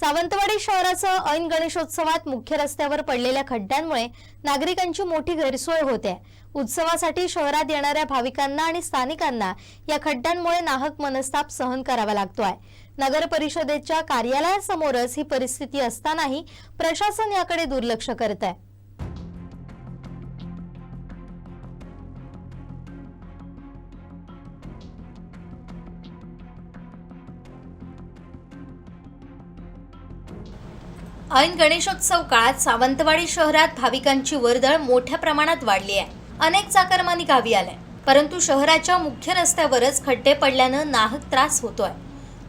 सावंतवाडी शहराचं ऐन गणेशोत्सवात मुख्य रस्त्यावर पडलेल्या खड्ड्यांमुळे नागरिकांची मोठी गैरसोय होते. उत्सवासाठी शहरात येणाऱ्या भाविकांना आणि स्थानिकांना या खड्ड्यांमुळे नाहक मनस्ताप सहन करावा लागतोय. नगर परिषदेच्या कार्यालयासमोरच ही परिस्थिती असतानाही प्रशासन याकडे दुर्लक्ष करत आहे ऐन गणेशोत्सव काळात सावंतवाडी शहरात भाविकांची वर्दळ मोठ्या प्रमाणात वाढली आहे. अनेक चाकरमानी गावी आल्या परंतु शहराच्या मुख्य रस्त्यावरच खड्डे पडल्यानं नाहक त्रास होतोय.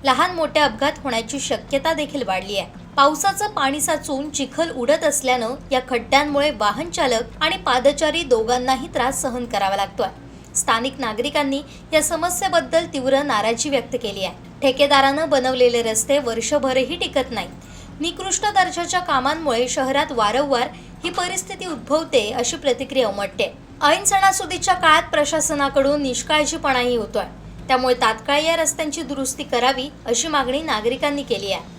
लहान मोठे अपघात होण्याची शक्यता देखील वाढली आहे. पावसाचं पाणी साचून चिखल उडत असल्यानं या खड्ड्यांमुळे वाहन चालक आणि पादचारी दोघांनाही त्रास सहन करावा लागतोय. स्थानिक नागरिकांनी या समस्येबद्दल तीव्र नाराजी व्यक्त केली आहे. ठेकेदारानं बनवलेले रस्ते वर्षभरही टिकत नाहीत. निकृष्ट दर्जाच्या कामांमुळे शहरात वारंवार ही परिस्थिती उद्भवते अशी प्रतिक्रिया उमटते. ऐन सणासुदीच्या काळात प्रशासनाकडून निष्काळजीपणाही होतोय. त्यामुळे तात्काळ या रस्त्यांची दुरुस्ती करावी अशी मागणी नागरिकांनी केली आहे.